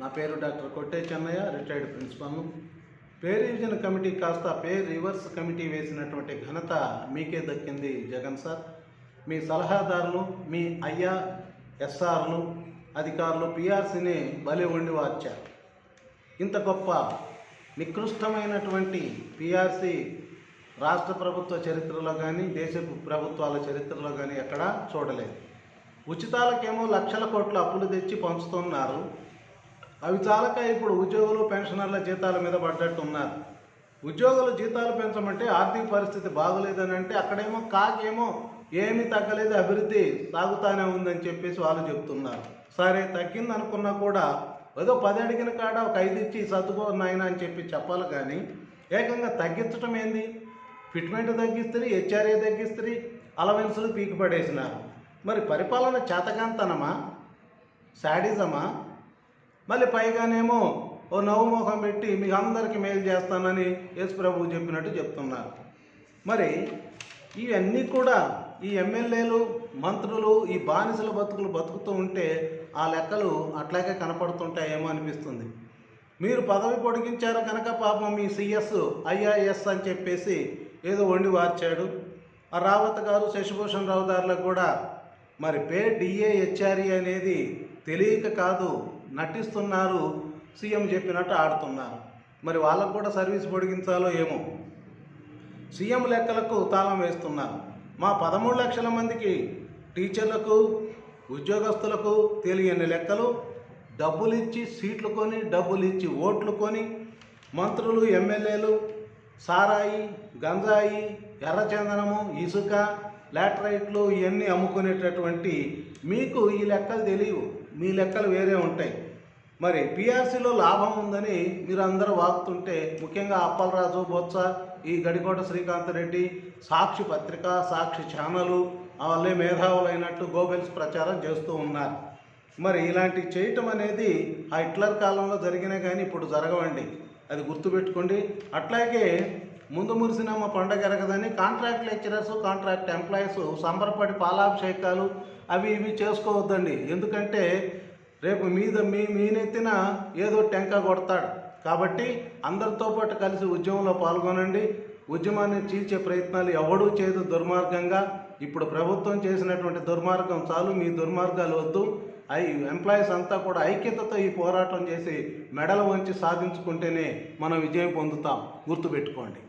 నా పేరు doctor Kotte Chennaiah retired ప్రిన్సిపల్ను పే రివిజన్ కమిటీ కాస్త పే రివర్స్ కమిటీ వేసినటువంటి ఘనత మీకే దక్కింది జగన్ సార్. మీ సలహాదారులు మీ అయ్యా ఎస్ఆర్లు అధికారులు పిఆర్సీని బలి వండి వార్చారు. ఇంత గొప్ప నికృష్టమైనటువంటి పిఆర్సీ రాష్ట్ర ప్రభుత్వ చరిత్రలో కానీ దేశ ప్రభుత్వాల చరిత్రలో కానీ ఎక్కడా చూడలేదు. ఉచితాలకేమో లక్షల కోట్ల అప్పులు తెచ్చి పంచుతున్నారు. అవి చాలక ఇప్పుడు ఉద్యోగులు పెన్షనర్ల జీతాల మీద పడ్డట్టు ఉన్నారు ఉద్యోగుల జీతాలు పెంచమంటే ఆర్థిక పరిస్థితి బాగోలేదని అంటే అక్కడేమో కాకేమో ఏమీ తగ్గలేదు అభివృద్ధి సాగుతానే ఉందని చెప్పేసి వాళ్ళు చెప్తున్నారు. సరే తగ్గింది అనుకున్నా కూడా ఏదో పది అడిగిన కాడ ఒక ఐదు ఇచ్చి సర్దుకో నాయన అని చెప్పి చెప్పాలి కానీ ఏకంగా తగ్గించటం ఏంది? ఫిట్మెంట్ తగ్గిస్తుంది హెచ్ఆర్ఏ తగ్గిస్తుంది అలవెన్సులు పీకి పడేసినారు మరి పరిపాలన చేతకాంతనమా శాడిజమా? మళ్ళీ పైగానేమో ఓ నవ్వుముఖం పెట్టి మీకు అందరికీ మేలు చేస్తానని యేసు ప్రభు చెప్పినట్టు చెప్తున్నారు. మరి ఇవన్నీ కూడా ఈ ఎమ్మెల్యేలు మంత్రులు ఈ బానిసల బతుకులు బతుకుతూ ఉంటే ఆ లెక్కలు అట్లాగే కనపడుతుంటాయేమో అనిపిస్తుంది. మీరు పదవి పొడిగించారు కనుక పాపం మీ సిఎస్ ఐఆర్ఎస్ అని చెప్పేసి ఏదో వండి వార్చాడు. ఆ రావత్ గారు శశిభూషణ్ రావు గారులకు కూడా మరి పే డిఏహెచ్ఆర్ఈ అనేది తెలియక కాదు నటిస్తున్నారు సీఎం చెప్పినట్టు ఆడుతున్నారు. మరి వాళ్ళకు కూడా సర్వీస్ పొడిగించాలో ఏమో. సీఎం లెక్కలకు తాళం వేస్తున్నారు. మా పదమూడు లక్షల మందికి టీచర్లకు ఉద్యోగస్తులకు తెలియని లెక్కలు డబ్బులు ఇచ్చి సీట్లు కొని డబ్బులు ఇచ్చి ఓట్లు కొని మంత్రులు ఎమ్మెల్యేలు సారాయి గంజాయి ఎర్రచందనము ఇసుక లాటరైట్లు ఇవన్నీ అమ్ముకునేటటువంటి మీకు ఈ లెక్కలు తెలియవు. మీ లెక్కలు వేరే ఉంటాయి. మరి పిఆర్సీలో లాభం ఉందని మీరు అందరూ వాగుతుంటే ముఖ్యంగా అప్పలరాజు బొత్స ఈ గడికోట శ్రీకాంత్ రెడ్డి సాక్షి పత్రిక సాక్షి ఛానలు వాళ్ళే మేధావులైనట్టు గోబెల్స్ ప్రచారం చేస్తూ ఉన్నారు. మరి ఇలాంటివి చేయటం అనేది ఆ హిట్లర్ కాలంలో జరిగినా కానీ ఇప్పుడు జరగవండి. అది గుర్తుపెట్టుకోండి. అట్లాగే ముందు మురిసినమ్మ పండగ ఎరగదని కాంట్రాక్ట్ లెక్చరర్స్ కాంట్రాక్ట్ ఎంప్లాయీస్ సంబరపడి పాలాభిషేకాలు అవి ఇవి చేసుకోవద్దండి. ఎందుకంటే రేపు మీద మీ మీనెత్తిన ఏదో టెంక కొడతాడు. కాబట్టి అందరితో పాటు కలిసి ఉద్యమంలో పాల్గొనండి. ఉద్యమాన్ని చీల్చే ప్రయత్నాలు ఎవడూ చేయదు దుర్మార్గంగా. ఇప్పుడు ప్రభుత్వం చేసినటువంటి దుర్మార్గం చాలు మీ దుర్మార్గాలు వద్దు. ఐ ఎంప్లాయీస్ అంతా కూడా ఐక్యతతో ఈ పోరాటం చేసి మెడలు వంచి సాధించుకుంటేనే మనం విజయం పొందుతాం. గుర్తుపెట్టుకోండి.